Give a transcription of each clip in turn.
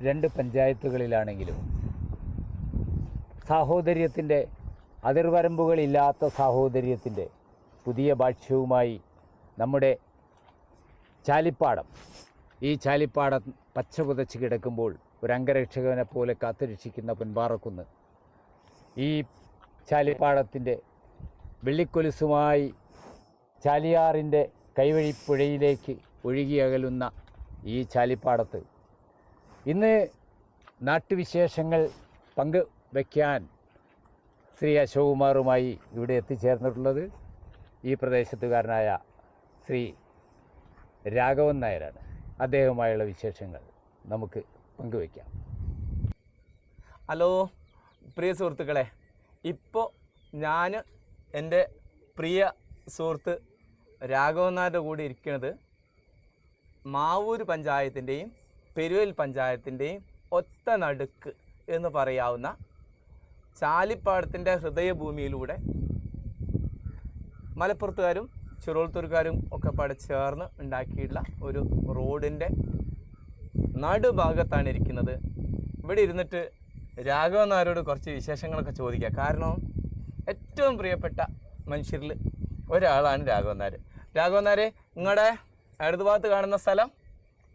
രണ്ട് പഞ്ചായത്തുകളിലാണെങ്കിലും. സാഹോദര്യത്തിന്റെ അതിർവരമ്പുകളില്ലാത്ത സാഹോദര്യത്തിന്റെ പുതിയ ഭാഷ്യവുമായി നമ്മുടെ ചാലിപ്പാടം. ഈ ചാലിപ്പാടം പച്ച പുതച്ച് കിടക്കുമ്പോൾ ഒരു അംഗരക്ഷകനെ പോലെ കാത്തുരക്ഷിക്കുന്ന പൊൻപാറക്കുന്ന് ഈ ചാലിപ്പാടത്തിന്റെ വെള്ളിക്കൊലുസുമായി ചാലിയാറിന്റെ കൈവഴിപ്പുഴയിലേക്ക് ഒഴുകിയകലുന്ന ഈ ചാലിപ്പാടത്ത് ഇന്ന് നാട്ടുവിശേഷങ്ങൾ പങ്ക് പങ്കുവയ്ക്കാൻ ശ്രീ അശോകുമാറുമായി ഇവിടെ എത്തിച്ചേർന്നിട്ടുള്ളത് ഈ പ്രദേശത്തുകാരനായ ശ്രീ രാഘവൻ നായരാണ്. അദ്ദേഹവുമായുള്ള വിശേഷങ്ങൾ നമുക്ക് പങ്കുവയ്ക്കാം ഹലോ പ്രിയ സുഹൃത്തുക്കളെ ഇപ്പോൾ ഞാൻ എന്റെ പ്രിയ സുഹൃത്ത് രാഘവൻ നായരുടെ കൂടെ ഇരിക്കുന്നത് മാവൂർ പഞ്ചായത്തിന്റെയും പെരുവൽ പഞ്ചായത്തിന്റെയും ഒത്ത നടുക്ക് എന്ന് പറയാവുന്ന ചാലിപ്പാടത്തിന്റെ ഹൃദയഭൂമിയിലൂടെ മലപ്പുറത്തുകാരും ചിറോൾത്തൂർക്കാരും ഒക്കെ പാടെ ചേർന്ന് ഉണ്ടാക്കിയിട്ടുള്ള ഒരു റോഡിന്റെ നടുഭാഗത്താണ് ഇരിക്കുന്നത്. ഇവിടെ ഇരുന്നിട്ട് രാഘവൻ കുറച്ച് വിശേഷങ്ങളൊക്കെ ചോദിക്കുക കാരണം ഏറ്റവും പ്രിയപ്പെട്ട മനുഷ്യരിൽ ഒരാളാണ് രാഘവൻ നായർ. നിങ്ങളുടെ അടുത്ത ഭാഗത്ത് കാണുന്ന സ്ഥലം?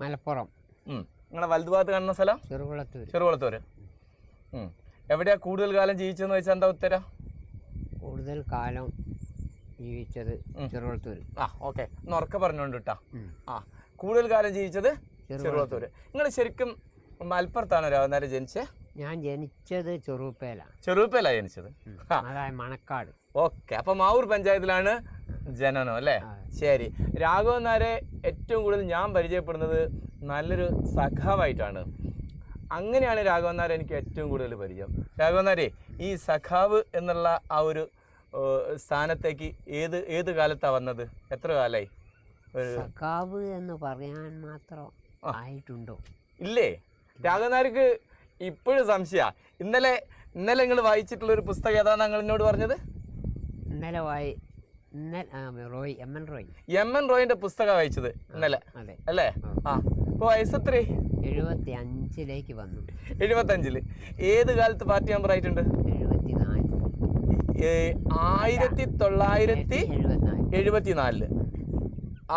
മലപ്പുറം. നിങ്ങളുടെ വലതു ഭാഗത്ത് കാണുന്ന സ്ഥലം? ചെറുകുളത്തൂർ ചെറുകുളത്തൂര്. എവിടെയാ കൂടുതൽ കാലം ജീവിച്ചതെന്ന് വെച്ചാൽ എന്താ ഉത്തര? കൂടുതൽ കാലം ജീവിച്ചത് ചെറുകുളത്തൂർ ആ ഓക്കെ. ഒന്ന് ഉറക്കെ പറഞ്ഞോണ്ട് കേട്ടാ ആ കൂടുതൽ കാലം ജീവിച്ചത്. ചെറുകുളത്തൂര്. നിങ്ങൾ ശരിക്കും മലപ്പുറത്താണ് രാവുന്നേരം ജനിച്ചേ? ജനിച്ചത് ഞാൻ ജനിച്ചത് ചെറുപ്പേല. ചെറുപ്പേല ജനിച്ചത്. മണക്കാട്. ഓക്കെ. അപ്പൊ മാവൂർ പഞ്ചായത്തിലാണ് ജനനം അല്ലേ? ശരി. രാഘവൻ നായരെ ഏറ്റവും കൂടുതൽ ഞാൻ പരിചയപ്പെടുന്നത് നല്ലൊരു സഖാവായിട്ടാണ്. അങ്ങനെയാണ് രാഘവൻ നായർ എനിക്ക് ഏറ്റവും കൂടുതൽ പരിചയം. രാഘവൻ നായരെ ഈ സഖാവ് എന്നുള്ള ആ ഒരു സ്ഥാനത്തേക്ക് ഏത് ഏത് കാലത്താണ് വന്നത്? എത്ര കാലായി? സഖാവ് എന്ന് പറയാൻ മാത്രം ആയിട്ടുണ്ടോ? ഇല്ലേ? രാഘവൻ നായർക്ക് ഇപ്പോഴും സംശയ. ഇന്നലെ ഇന്നലെ നിങ്ങൾ വായിച്ചിട്ടുള്ള ഒരു പുസ്തകം ഏതാണ് നിങ്ങൾ എന്നോട് പറഞ്ഞത്? ഇന്നലെ വായി Roy M N Roy. M N റോയിന്റെ പുസ്തകം വായിച്ചത് ഇന്നലെ. അല്ലേ? ആ. ഇപ്പൊ വയസ്സെത്രേ എഴുപത്തി അഞ്ചിലേക്ക് വന്നു. എഴുപത്തഞ്ചിൽ ഏത് കാലത്ത് പാർട്ടി മെമ്പർ ആയിട്ടുണ്ട്? ആയിരത്തി തൊള്ളായിരത്തി എഴുപത്തിനാല് എഴുപത്തിനാലിൽ.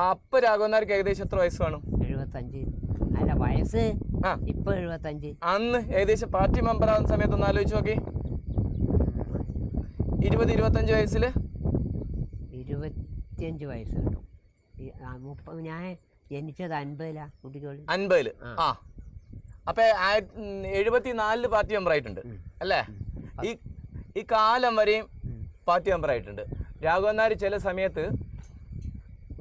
അപ്പൊ രാഘവനാർക്ക് ഏകദേശം എത്ര വയസ്സ് വേണം എഴുപത്തഞ്ച് അല്ല വയസ്സ് ഇപ്പൊ എഴുപത്തഞ്ച് അന്ന് ഏകദേശം പാർട്ടി മെമ്പർ ആവുന്ന സമയത്ത് ഒന്ന് ആലോചിച്ച് നോക്കി. ഇരുപത് ഇരുപത്തഞ്ച് വയസ്സിൽ? ഇരുപത്തിയഞ്ച് വയസ്സ് കിട്ടും. ഞാൻ ജനിച്ചത് അൻപതിലാ കുട്ടികൾ അൻപതിൽ. ആ. അപ്പൊ എഴുപത്തിനാലിൽ പാർട്ടി മെമ്പർ ആയിട്ടുണ്ട് അല്ലേ? ഈ ഈ കാലം വരെയും പാർട്ടി മെമ്പർ ആയിട്ടുണ്ട് രാഘവൻ ചില സമയത്ത്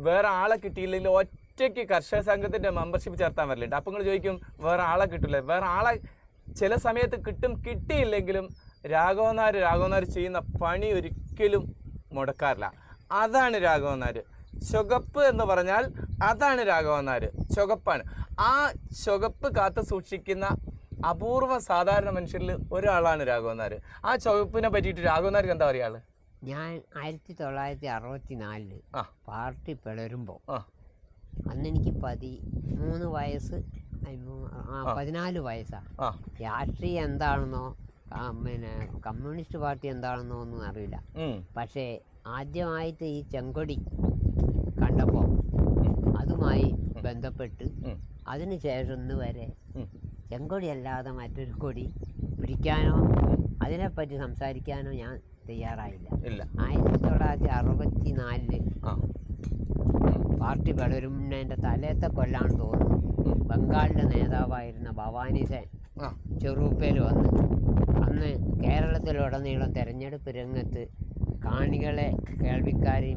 വേറെ ആളെ കിട്ടിയില്ലെങ്കിൽ ഒറ്റയ്ക്ക് കർഷക സംഘത്തിന്റെ മെമ്പർഷിപ്പ് ചേർത്താൻ വരലുണ്ട്. അപ്പം നിങ്ങൾ ചോദിക്കും വേറെ ആളെ കിട്ടില്ല വേറെ ആളെ ചില സമയത്ത് കിട്ടും കിട്ടിയില്ലെങ്കിലും രാഘവന്നാര് രാഘവന്നാര് ചെയ്യുന്ന പണി ഒരിക്കലും മുടക്കാറില്ല. അതാണ് രാഘവൻ ചുവപ്പ് എന്ന് പറഞ്ഞാൽ അതാണ് രാഘവൻ നായർ. ചുവപ്പാണ്. ആ ചുകപ്പ് കാത്തു സൂക്ഷിക്കുന്ന അപൂർവ സാധാരണ മനുഷ്യരിൽ ഒരാളാണ് രാഘവൻ നായർ. ആ ചുവപ്പിനെ പറ്റിയിട്ട് രാഘവൻ നായർക്ക് എന്താ പറയുക ഞാൻ ആയിരത്തി തൊള്ളായിരത്തി അറുപത്തി നാലിൽ പാർട്ടി പിളരുമ്പോൾ അന്നെനിക്ക് അന്ന് എനിക്ക് പതിമൂന്ന് വയസ്സ് പതിനാല് വയസ്സാണ് രാഷ്ട്രീയം എന്താണെന്നോ പിന്നെ കമ്മ്യൂണിസ്റ്റ് പാർട്ടി എന്താണെന്നോ ഒന്നും അറിയില്ല. പക്ഷേ ആദ്യമായിട്ട് ഈ ചെങ്കൊടി കണ്ടപ്പോൾ അതുമായി ബന്ധപ്പെട്ട് അതിന് ശേഷം ഇന്ന് വരെ. ചെങ്കൊടി അല്ലാതെ മറ്റൊരു കൊടി പിടിക്കാനോ അതിനെപ്പറ്റി സംസാരിക്കാനോ ഞാൻ തയ്യാറായില്ല. ആയിരത്തി തൊള്ളായിരത്തി അറുപത്തി നാലിൽ പാർട്ടി വളരുന്നതിന്റെ തലേത്തെ കൊല്ലാണെന്ന് തോന്നുന്നു. ബംഗാളിലെ നേതാവായിരുന്ന ഭവാനി സെൻ ചെറുപ്പയിൽ വന്ന് അന്ന് കേരളത്തിലുടനീളം തെരഞ്ഞെടുപ്പ് രംഗത്ത് കാണികളെ കേൾവിക്കാരെ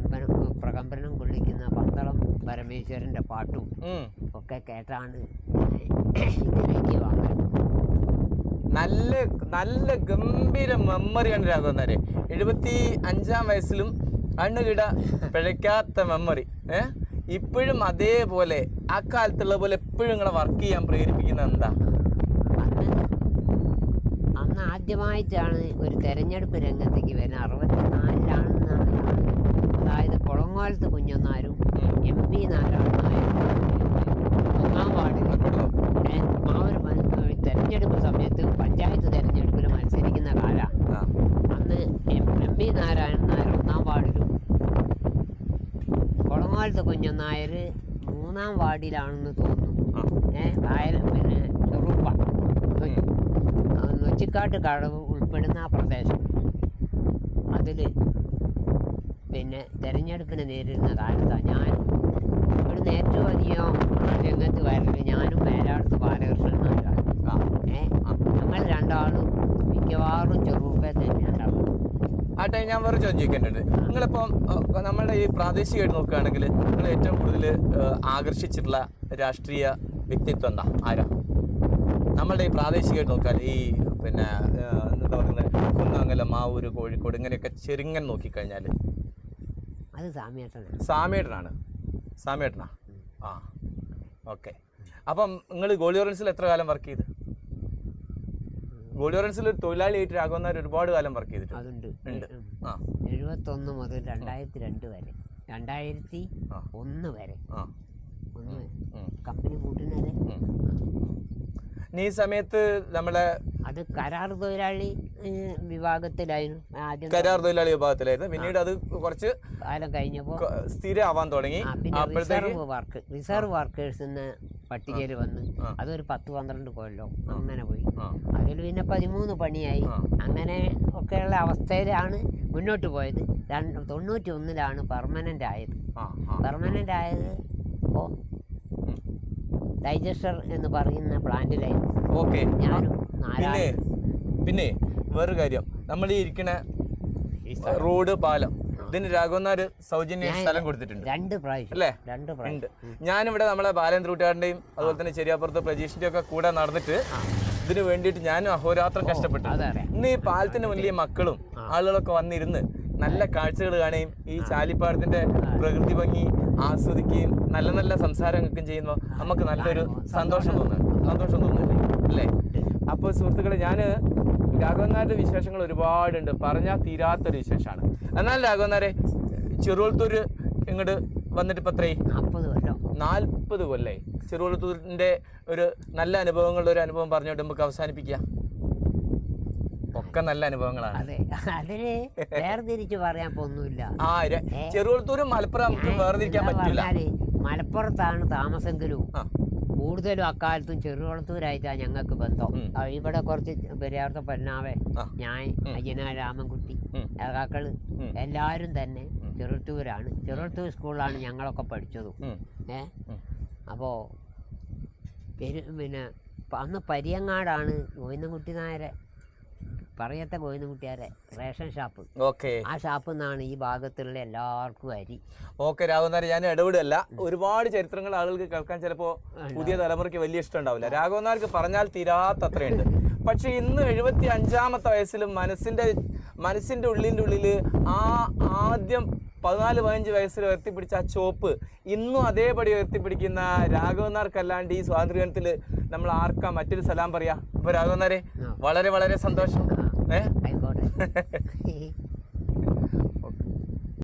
പ്രകമ്പനം കൊള്ളിക്കുന്ന പന്തളം പരമേശ്വരന്റെ പാട്ടും ഒക്കെ കേട്ടാണ് ഇതിലേക്ക് വന്നത് നല്ല നല്ല ഗംഭീര മെമ്മറിയാണ് രാഘവൻ നേരെ എഴുപത്തി അഞ്ചാം വയസ്സിലും അണ്ണുകിട പിഴയ്ക്കാത്ത മെമ്മറി ഏ? ഇപ്പോഴും അതേപോലെ ആ കാലത്തുള്ള പോലെ എപ്പോഴും നിങ്ങളെ വർക്ക് ചെയ്യാൻ പ്രേരിപ്പിക്കുന്നത് എന്താ? അന്ന് ആദ്യമായിട്ടാണ് ഒരു തെരഞ്ഞെടുപ്പ് രംഗത്തേക്ക് വരുന്നത്. അറുപത്തിനാല് മണ്ണക്കാലത്ത് കുഞ്ഞനാരും എം പി നാരായണ നായരും ഒന്നാം വാർഡിൽ മാവൂർ തെരഞ്ഞെടുപ്പ് സമയത്ത് പഞ്ചായത്ത് തെരഞ്ഞെടുപ്പിൽ മത്സരിക്കുന്ന കാലാ. അന്ന് എം പി നാരായണൻ നായർ ഒന്നാം വാർഡിലും കൊളങ്ങാലത്ത് കുഞ്ഞനായർ മൂന്നാം വാർഡിലാണെന്ന് തോന്നുന്നു. ഏഹ് കായൽ പിന്നെ ചെറുപ്പ നൊച്ചിക്കാട്ട് കടവ് ഉൾപ്പെടുന്ന ആ പ്രദേശം. അതിൽ പിന്നെ തെരഞ്ഞെടുപ്പിനെ നേരിടുന്ന കാലത്താണ് ഞാൻ ഇവിടുന്ന് ഏറ്റവും അധികം രംഗത്ത് വരൽ ഞാനും മേലാടത്ത് ബാലകൃഷ്ണൻ ആ ഏ? ഞങ്ങൾ രണ്ടാളും മിക്കവാറും ചെറുപ്പേ തന്നെ ഉണ്ടാവും ആ ടൈം ഞാൻ വേറെ ചോദ്യം ചോദിക്കേണ്ടത് നിങ്ങളിപ്പം നമ്മളുടെ ഈ പ്രാദേശികമായിട്ട് നോക്കുകയാണെങ്കിൽ നിങ്ങൾ ഏറ്റവും കൂടുതൽ ആകർഷിച്ചിട്ടുള്ള രാഷ്ട്രീയ വ്യക്തിത്വം എന്താ? ആരാ? നമ്മളുടെ ഈ പ്രാദേശികമായിട്ട് നോക്കിയാൽ ഈ പിന്നെ എന്താ പറയുന്നത്? കുന്നമംഗലം മാവൂര് കോഴിക്കോട് ഇങ്ങനെയൊക്കെ ചെറുങ്ങൻ നോക്കിക്കഴിഞ്ഞാൽ അത് സാമ്യേട്ടനാണ്. സാമേട്ടനാണ് സാമേട്ടനാ ആ ഓക്കെ. അപ്പം നിങ്ങൾ ഗോളിയോറൻസിൽ എത്ര കാലം വർക്ക് ചെയ്ത്? ഗോളിയോറൻസിൽ ഒരു തൊഴിലാളിയായിട്ട് രാഘവന്നാർ ഒരുപാട് കാലം വർക്ക് ചെയ്തിട്ടുണ്ട്. അതുണ്ട്. ഉണ്ട്. ആ. എഴുപത്തൊന്ന് മുതൽ രണ്ടായിരത്തി രണ്ട് വരെ. രണ്ടായിരത്തി. ഒന്ന് വരെ. ആ. ഒന്ന് കമ്പനി കൂട്ടുന്നത്. ഈ സമയത്ത് നമ്മളെ അത് കരാർ തൊഴിലാളി വിഭാഗത്തിലായിരുന്നു. ആദ്യം കരാർ തൊഴിലാളി വിഭാഗത്തിലായിരുന്നു. പിന്നീട് അത് കുറച്ച് കാലം കഴിഞ്ഞപ്പോൾ സ്ഥിരമാവാൻ തുടങ്ങി. റിസർവ് വർക്ക് റിസർവ് വർക്കേഴ്സ് എന്ന പട്ടികയിൽ വന്ന്. അതൊരു പത്ത് പന്ത്രണ്ട് കൊല്ലോ അങ്ങനെ പോയി. അതിൽ പിന്നെ പതിമൂന്ന് പണിയായി. അങ്ങനെ ഒക്കെയുള്ള അവസ്ഥയിലാണ് മുന്നോട്ട് പോയത്. രണ്ട് തൊണ്ണൂറ്റി ഒന്നിലാണ് പെർമനന്റ് ആയത് പെർമനന്റ് പെർമനന്റ് ആയത് ഇപ്പോൾ ഡൈജസ്റ്റർ എന്ന് പറയുന്ന പ്ലാന്റിലായിരുന്നു ഞാനും നാലാം പിന്നെ വേറൊരു കാര്യം. നമ്മൾ ഈ ഇരിക്കണ റോഡ് പാലം. ഇതിന് രാഘവന്നാര് സൗജന്യ സ്ഥലം കൊടുത്തിട്ടുണ്ട്. രണ്ട് പ്രാവശ്യം. അല്ലേ? രണ്ട് ഉണ്ട്. ഞാനിവിടെ നമ്മളെ ബാലേന്ദ്രൂട്ടുകാരന്റെയും അതുപോലെ തന്നെ ചെറിയാപ്പുറത്ത് പ്രജീഷിന്റെ ഒക്കെ കൂടെ നടന്നിട്ട് ഇതിന് വേണ്ടിയിട്ട് ഞാനും അഹോരാത്രം കഷ്ടപ്പെട്ടു ഇന്ന് ഈ പാലത്തിന് മുന്നിൽ മക്കളും ആളുകളൊക്കെ വന്നിരുന്ന് നല്ല കാഴ്ചകൾ കാണുകയും ഈ ചാലിപ്പാടത്തിന്റെ പ്രകൃതി ഭംഗി ആസ്വദിക്കുകയും നല്ല നല്ല സംസാരം കേൾക്കുകയും ചെയ്യുമ്പോൾ നമുക്ക് നല്ലൊരു സന്തോഷം തോന്നുന്നു. സന്തോഷം തോന്നുന്നില്ലേ? അല്ലേ? അപ്പോൾ സുഹൃത്തുക്കളെ ഞാൻ രാഘവന്നാരുടെ വിശേഷങ്ങൾ ഒരുപാടുണ്ട്. പറഞ്ഞാൽ തീരാത്തൊരു വിശേഷമാണ്. എന്നാൽ രാഘവന്നാരെ ചെറുവളത്തൂര് ഇങ്ങോട്ട് വന്നിട്ട് ഇപ്പം എത്രയായി? നാൽപ്പത് കൊല്ലം. നാൽപ്പത് കൊല്ലേ? ചെറുവത്തൂരിന്റെ ഒരു നല്ല അനുഭവങ്ങളുടെ ഒരു അനുഭവം പറഞ്ഞുകൊണ്ട് നമുക്ക് അവസാനിപ്പിക്ക. ഒക്കെ നല്ല അനുഭവങ്ങളാണ്. അതെ. അതിന് വേർതിരിച്ച് പറയാൻ ഒന്നുമില്ല. ആ ര- മലപ്പുറം വേർതിരിക്കാൻ പറ്റില്ല മലപ്പുറത്താണ് താമസെങ്കിലും കൂടുതലും അക്കാലത്തും ചെറുകുളത്തൂരായിട്ടാണ് ഞങ്ങൾക്ക് ബന്ധം. ഇവിടെ കുറച്ച് പെരിയാർത്ത പൊന്നാവെ. ഞാൻ അയ്യന രാമൻകുട്ടി കാക്കൾ എല്ലാരും. എല്ലാവരും തന്നെ ചെറുത്തൂരാണ് ചെറുത്തൂർ സ്കൂളിലാണ് ഞങ്ങളൊക്കെ പഠിച്ചതും. ഏ? അപ്പോ അപ്പോൾ പിന്നെ അന്ന് പരിയങ്ങാടാണ് ഗോവിന്ദൻകുട്ടി നായരെ. പറയത്തെ ഗോവിന്ദൻകുട്ടിയാരെ റേഷൻ ഷാപ്പ്. ഓക്കെ. ആ ഷാപ്പിൽ നിന്നാണ് ഈ ഭാഗത്തുള്ള എല്ലാവർക്കും അരി. ഓക്കെ രാഘവന്നാർ ഞാൻ ഇടപെടല്ല ഒരുപാട് ചരിത്രങ്ങൾ ആളുകൾക്ക് കേൾക്കാൻ ചിലപ്പോൾ പുതിയ തലമുറയ്ക്ക് വലിയ ഇഷ്ടം ഉണ്ടാവില്ല രാഘവന്നാർക്ക് പറഞ്ഞാൽ തീരാത്തത്രയുണ്ട്. പക്ഷെ ഇന്ന് എഴുപത്തി അഞ്ചാമത്തെ വയസ്സിലും മനസ്സിന്റെ മനസ്സിന്റെ ഉള്ളിന്റെ ഉള്ളിൽ ആ ആദ്യം പതിനാല് പതിനഞ്ച് വയസ്സിൽ ഉയർത്തിപ്പിടിച്ച ആ ചോപ്പ് ഇന്നും അതേപടി ഉയർത്തിപ്പിടിക്കുന്ന രാഘവനാർക്കല്ലാണ്ട് ഈ സ്വാതന്ത്ര്യത്തിൽ നമ്മൾ ആർക്കാ മറ്റൊരു സലാം പറയാ? അപ്പൊ രാഘവനാരെ. വളരെ വളരെ സന്തോഷം. ഏഹ് ആയിക്കോട്ടെ